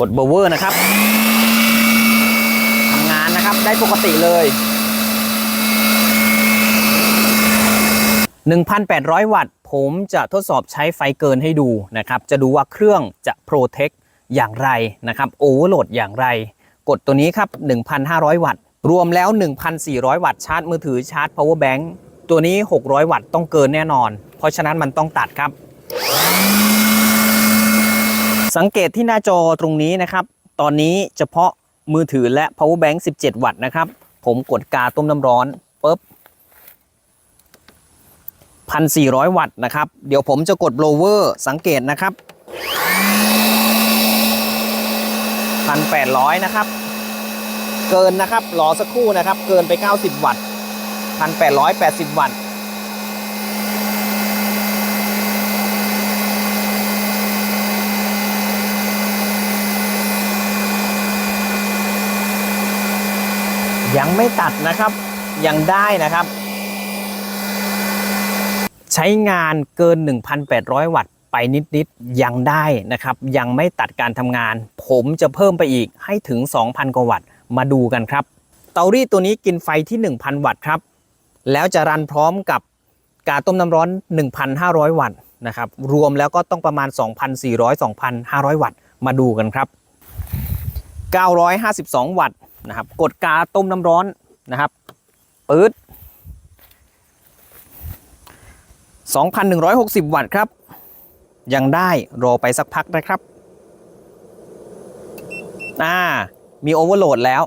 กดเบอร์เวอร์นะครับทำงานนะครับได้ปกติเลย 1,800 วัตต์ ผมจะทดสอบใช้ไฟเกินให้ดูนะครับ จะดูว่าเครื่องจะโปรเทคอย่างไรนะครับโอเวอร์โหลดอย่างไร กดตัวนี้ครับ 1,500 วัตต์ รวมแล้ว 1,400 วัตต์ชาร์จมือถือชาร์จ power bank ตัวนี้ 600 วัตต์ต้องเกินแน่นอน เพราะฉะนั้นมันต้องตัดครับ สังเกตที่หน้าจอตรงนี้นะครับ ตอนนี้เฉพาะมือถือและ power bank 17 วัตต์นะครับ ผมกดกาต้มน้ำร้อนปุ๊บ 1,400 วัตต์นะครับ เดี๋ยวผมจะกด blower สังเกตนะครับ 1,800 นะครับ เกินนะครับรอสักครู่นะครับ เกินไป 90 วัตต์ 1,880 วัตต์ ยังไม่ตัดนะครับ ยังได้นะครับ ใช้งานเกิน 1,800 วัตต์ไปนิดๆยังได้นะครับ ยังไม่ตัดการทำงาน ผมจะเพิ่มไปอีกให้ถึง 2,000 กว่าวัตต์มาดูกันครับ เตารีดตัวนี้กินไฟที่ 1,000 วัตต์ครับ แล้วจะรันพร้อมกับกาต้มน้ำร้อน 1,500 วัตต์นะครับ รวมแล้วก็ต้องประมาณ 2,400-2,500 วัตต์มาดูกันครับ 952 วัตต์ นะครับ กดกาต้มน้ำร้อนนะครับปื๊ด2,160 วัตต์ครับ ยังได้รอไปสักพักนะครับอ่ามีโอเวอร์โหลดแล้ว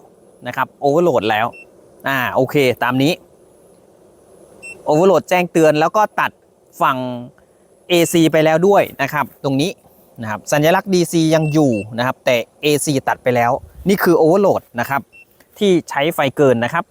นะครับโอเวอร์โหลดแล้วอ่าโอเคตามนี้โอเวอร์โหลดแจ้งเตือนแล้วก็ตัดฝั่ง AC ไปแล้วด้วยนะครับ ตรงนี้ นะครับสัญลักษณ์ DC ยังอยู่นะครับแต่ AC ตัดไปแล้ว นี่คือโอเวอร์โหลดนะครับที่ใช้ไฟเกินนะครับ